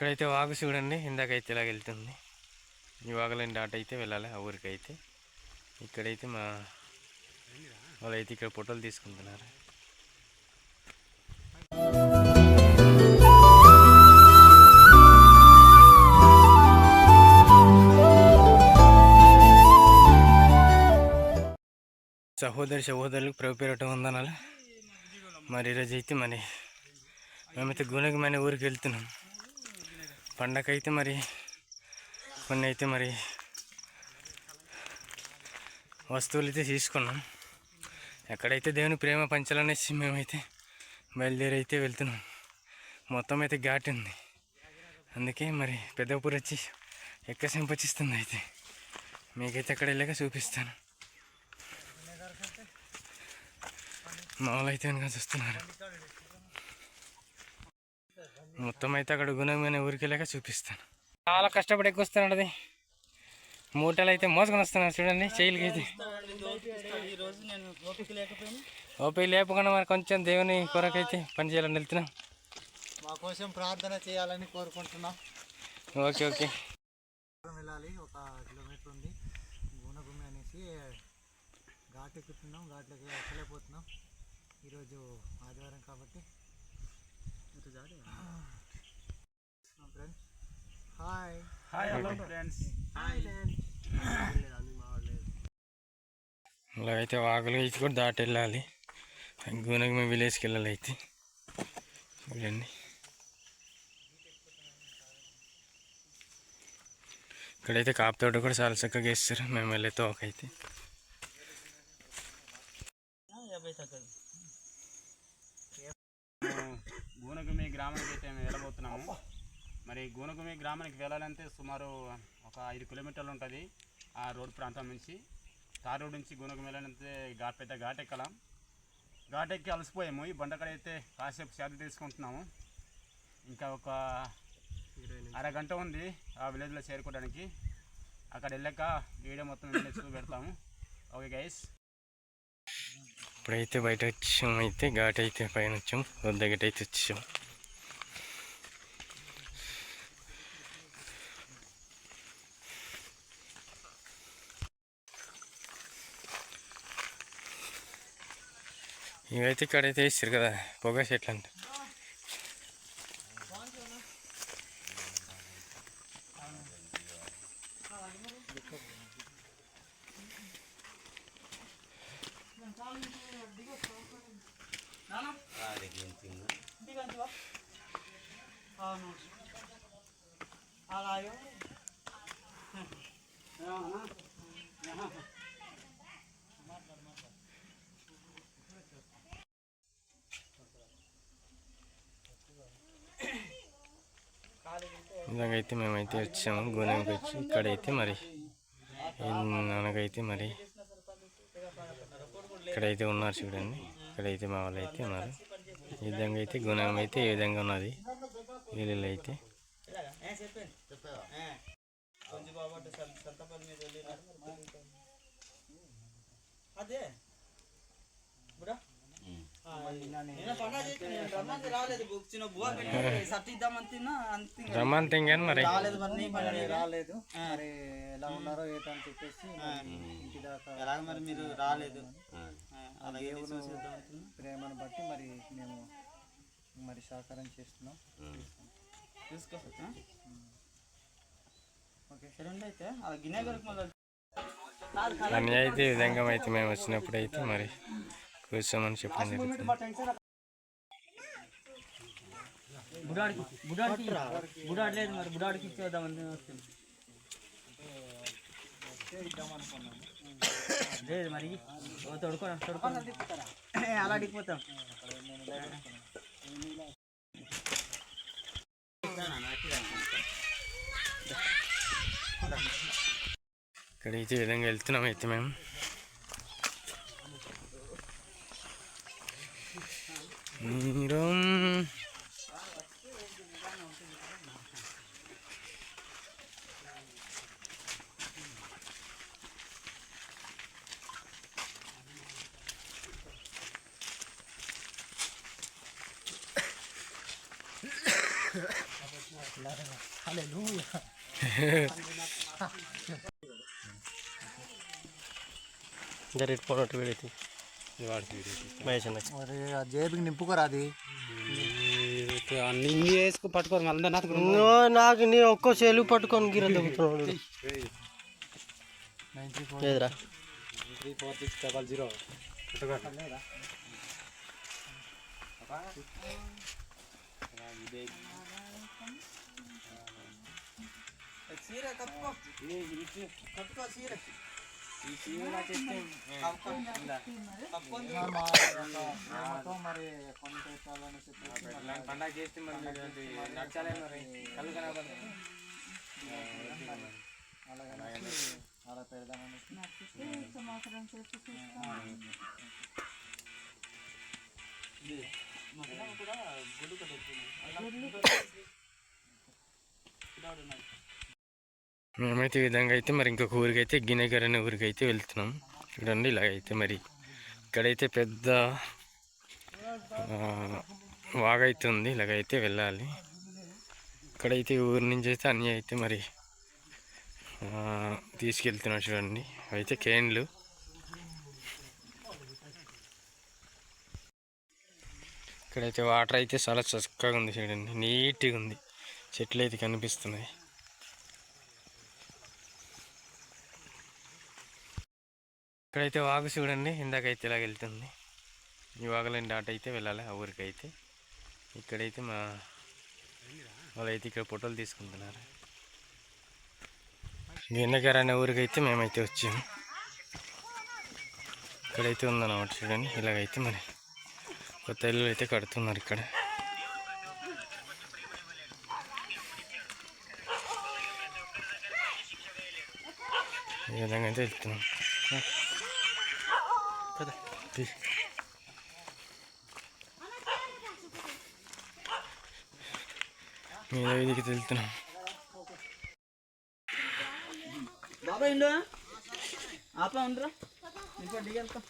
ఇక్కడైతే వాగు చూడండి ఇందాకైతే ఇలాగ వెళ్తుంది. ఈ వాగులని దాటి అయితే వెళ్ళాలి ఆ ఊరికైతే. ఇక్కడైతే మా వాళ్ళైతే ఇక్కడ ఫోటోలు తీసుకుంటున్నారు. సహోదరి సహోదరులకు ప్రభుపేరటం ఉందనాలి మరి ఈరోజు అయితే మరి మేమైతే గుణగమైన ఊరికి వెళ్తున్నాం. పండగ అయితే మరి కొన్ని అయితే మరి వస్తువులు అయితే తీసుకున్నాం. ఎక్కడైతే దేవుని ప్రేమ పంచాలనేసి మేమైతే బయలుదేరి అయితే వెళ్తున్నాం. మొత్తం అయితే ఘాట్ ఉంది. అందుకే మరి పెద్దపూర్ వచ్చి ఎక్క సంపచిస్తుంది అయితే. మీకైతే అక్కడ వెళ్ళాక చూపిస్తాను. మామూలు అయితే వెనక చూస్తున్నారు. మొత్తం అయితే అక్కడ గుణమైన ఊరికి వెళ్ళాక చూపిస్తాను. చాలా కష్టపడి ఎక్కువస్తున్నాడు అది. మూటలు అయితే మోసుకొని వస్తున్నాడు చూడండి చేయలకి అయితే. ఓపిక లేపకుండా మరి కొంచెం దేవుని కొరకైతే పని చేయాలని వెళ్తున్నాం. మా కోసం ప్రార్థన చేయాలని కోరుకుంటున్నాం. Okay okay. వెళ్ళాలి ఒక కిలోమీటర్ ఉంది. గుణగుమి అనేసి ఘాట్ ఎక్కుతున్నాం ఘాట్లోకి ఎక్కలేకపోతున్నాం ఈరోజు ఆదివారం కాబట్టి friends hi hi hello friends hi అలా అయితే వాగులు అయితే కూడా దాటి వెళ్ళాలి గుణగమ విలేజ్కి వెళ్ళాలి అయితే చూడండి. ఇక్కడైతే కాపు తోట కూడా చాలా చక్కగా వేస్తారు. మేము వెళ్ళే తోకైతే. గూనగుమి గ్రామానికి అయితే మేము వెళ్ళబోతున్నాము. మరి గూనగుమి గ్రామానికి వెళ్ళాలంటే సుమారు ఒక ఐదు కిలోమీటర్లు ఉంటుంది ఆ రోడ్ ప్రాంతం నుంచి. తార్ రోడ్ నుంచి గూనగుమి వెళ్ళాలంటే ఘాట్ పెద్ద ఘాట్ ఎక్కలాం. ఘాట్ ఎక్కి అలసిపోయాము. ఈ బండకడ అయితే కాసేపు శాద తీసుకుంటున్నాము. ఇంకా ఒక అరగంట ఉంది ఆ విలేజ్లో చేరుకోవడానికి. అక్కడ వెళ్ళాక వీడియో మొత్తం నెక్స్ట్ పెడతాము ఓకే గైస్ ఇప్పుడైతే బయట వచ్చాం అయితే ఘాట్ అయితే పైన వచ్చాం. వద్ద గట్ అయితే వచ్చాం ఇవైతే ఇక్కడైతే వేస్తారు కదా పొగ చెట్లు అంట అలాగే ఇలాగైతే మేమైతే వచ్చాము గోనెంకి వచ్చి ఇక్కడైతే మరి నాన్నకైతే మరి ఇక్కడైతే ఉన్నారు చూడండి. ఇక్కడైతే మా వాళ్ళు అయితే ఉన్నారు. ఈ విధంగా అయితే గుణం అయితే ఈ విధంగా ఉన్నది. వీళ్ళు అయితే. అదే. రమ్మంతే కానీ మరి. రాలేదు మరి రాలేదు. మరి ఎలా ఉన్నారో ఏంటని చెప్పేసి ఇంటి దాకా ఎలాగ మరి మీరు రాలేదు? అలాగే ప్రేమను బట్టి మరి మేము మరి సహకారం చేస్తున్నాం. తీసుకోవచ్చు ఓకే. సరే అయితే ఆ గిన్నె కొరకు మళ్ళీ అయితే ఈ విధంగా అయితే మేము వచ్చినప్పుడు అయితే మరి కూర్చోమని చెప్పడం జరుగుతుంది. బుడాడికి బుడాడికి బుడాడి లేదు మరి బుడాడికి ఇచ్చేద్దామని వస్తుంది లేదు మరి ఓ తొడుకో తొడుకో అలా అడిగిపోతాం. ఇక్కడైతే విధంగా వెళ్తున్నాం అయితే మేము. 이런 할렐루야. Dari pohon itu berarti. జేబుకి నింపుకోరా అది? అన్ని వేసుకు పట్టుకోరు మళ్ళీ నాకు నో, నాకు నీ ఒక్కో చెలుగు పట్టుకొని గిర దొబ్బుతున్నాడు లేదురా three four six double zero కొన్ని పెట్టాలని చెప్పి పండగ చేస్తే. మరి నచ్చాలే మరి కళ్ళు కనబడదు అలాగని అలా పెడదామని మేమైతే ఈ విధంగా అయితే మరి ఇంకొక ఊరికైతే అయితే అనే ఊరికి అయితే వెళ్తున్నాం. చూడండి ఇలాగైతే మరి ఇక్కడైతే పెద్ద వాగైతే ఉంది. ఇలాగైతే వెళ్ళాలి. ఇక్కడైతే ఊరి నుంచి అయితే అన్నీ అయితే మరి తీసుకెళ్తున్నాం చూడండి. అయితే కేన్లు. ఇక్కడైతే వాటర్ అయితే చాలా చక్కగా ఉంది చూడండి. నీట్గా ఉంది. చెట్లు అయితే కనిపిస్తున్నాయి. ఇక్కడైతే వాగు చూడండి ఇందాకైతే ఇలాగ వెళ్తుంది. ఈ వాగులని దాటి అయితే వెళ్ళాలి ఆ ఊరికి అయితే ఇక్కడైతే మా వాళ్ళైతే ఇక్కడ ఫోటోలు తీసుకుంటున్నారు. గిన్నెగారు అనే ఊరికి అయితే మేమైతే వచ్చాము ఇక్కడైతే ఉందన్నమాట చూడండి ఇలాగైతే మరి కొత్త ఇల్లు అయితే కడుతున్నారు ఇక్కడ. ఈ విధంగా అయితే వెళ్తున్నాం. మీద వీధికి వెళ్తున్నాం బాబా ఇండు ఆపా ఉండరా? ఇంకా దిగలుతా